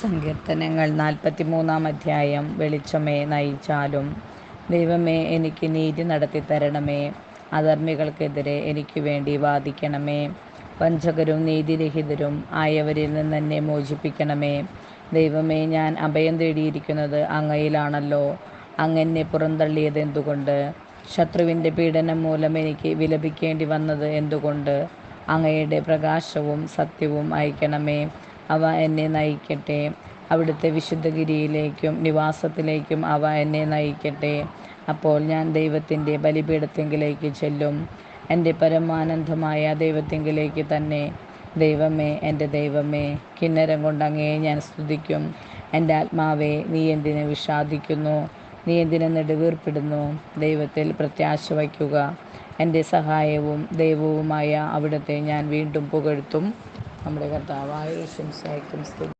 സങ്കീർത്തനങ്ങൾ നാൽപ്പത്തിമൂന്നാം അധ്യായം. വെളിച്ചമേ നയിച്ചാലും ദൈവമേ എനിക്ക് നീതി നടത്തി തരണമേ അധർമ്മികൾക്കെതിരെ എനിക്ക് വേണ്ടി വാദിക്കണമേ. വഞ്ചകരും നീതിരഹിതരും ആയവരിൽ നിന്ന് എന്നെ മോചിപ്പിക്കണമേ. ദൈവമേ ഞാൻ അഭയം തേടിയിരിക്കുന്നത് അങ്ങയിലാണല്ലോ. അങ്ങെന്നെ പുറന്തള്ളിയത് എന്തുകൊണ്ട്? ശത്രുവിന്റെ പീഡനം മൂലം എനിക്ക് വിലപിക്കേണ്ടി വന്നത് എന്തുകൊണ്ട്? അങ്ങയുടെ പ്രകാശവും സത്യവും അയക്കണമേ. അവ എന്നെ നയിക്കട്ടെ. അവിടുത്തെ വിശുദ്ധഗിരിയിലേക്കും നിവാസത്തിലേക്കും അവ എന്നെ നയിക്കട്ടെ. അപ്പോൾ ഞാൻ ദൈവത്തിന്റെ ബലിപീഠത്തെങ്കിലേക്ക് ചെല്ലും. എന്റെ പരമാനന്ദമായ ദൈവത്തെങ്കിലേക്ക് തന്നെ. ദൈവമേ എന്റെ ദൈവമേ കിന്നരം കൊണ്ട് അങ്ങയെ ഞാൻ സ്തുതിക്കും. എന്റെ ആത്മാവേ നീ എന്തിനെ വിഷാദിക്കുന്നു? നീ എന്തിനെ നെടുവീർപ്പിടുന്നു? ദൈവത്തിൽ പ്രത്യാശ വയ്ക്കുക. എന്റെ സഹായവും ദൈവവുമായ അവിടുത്തെ ഞാൻ വീണ്ടും പുകഴ്ത്തും. നമ്മുടെ കർത്താവായ ശംസായിക്കും സ്തുതി.